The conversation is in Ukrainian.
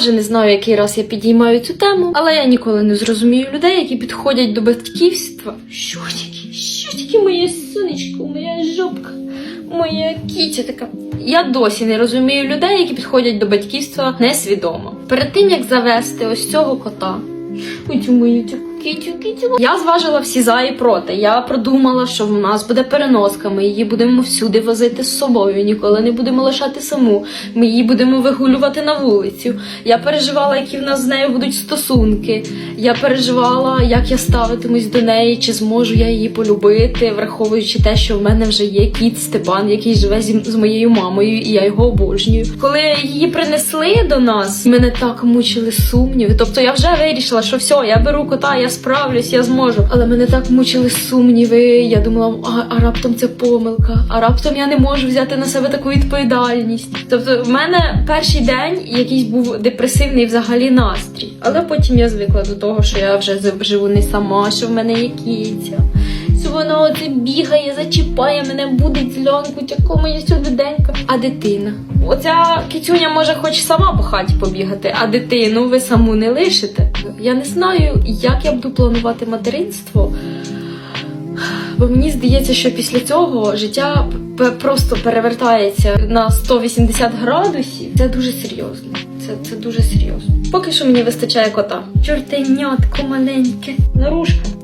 Вже не знаю, який раз я підіймаю цю тему, але я ніколи не зрозумію людей, які підходять до батьківства. Що тільки, що тільки моє сонечко, моя жопка, моя кітя така. Я досі не розумію людей, які підходять до батьківства несвідомо. Перед тим як завести ось цього кота. Ой, цю мою цю кітю, кітю. Я зважила всі за і проти. Я продумала, що в нас буде переноска. Ми її будемо всюди возити з собою. Ніколи не будемо лишати саму. Ми її будемо вигулювати на вулицю. Я переживала, які в нас з нею будуть стосунки. Я переживала, як я ставитимусь до неї, чи зможу я її полюбити, враховуючи те, що в мене вже є кіт Степан, який живе зі з моєю мамою, і я його обожнюю. Коли її принесли до нас, мене так мучили сумніви. Тобто я вже вирішила, що все, я беру кота, я справлюсь, я зможу. Але мене так мучили сумніви. Я думала, а, а раптом це помилка, а раптом я не можу взяти на себе таку відповідальність. Тобто, в мене перший день якийсь був депресивний взагалі настрій. Але потім я звикла до того, що я вже живу не сама, що в мене є кіця. Що вона оце бігає, зачіпає мене, будить зльонку, тяко моя сюденька. А дитина? Оця кицюня може хоч сама по хаті побігати, а дитину ви саму не лишите. Я не знаю, як я буду планувати материнство. Бо мені здається, що після цього життя просто перевертається на 180 градусів. Це дуже серйозно. Це, це дуже серйозно. Поки що мені вистачає кота. Чортенятко маленьке. Нарушка.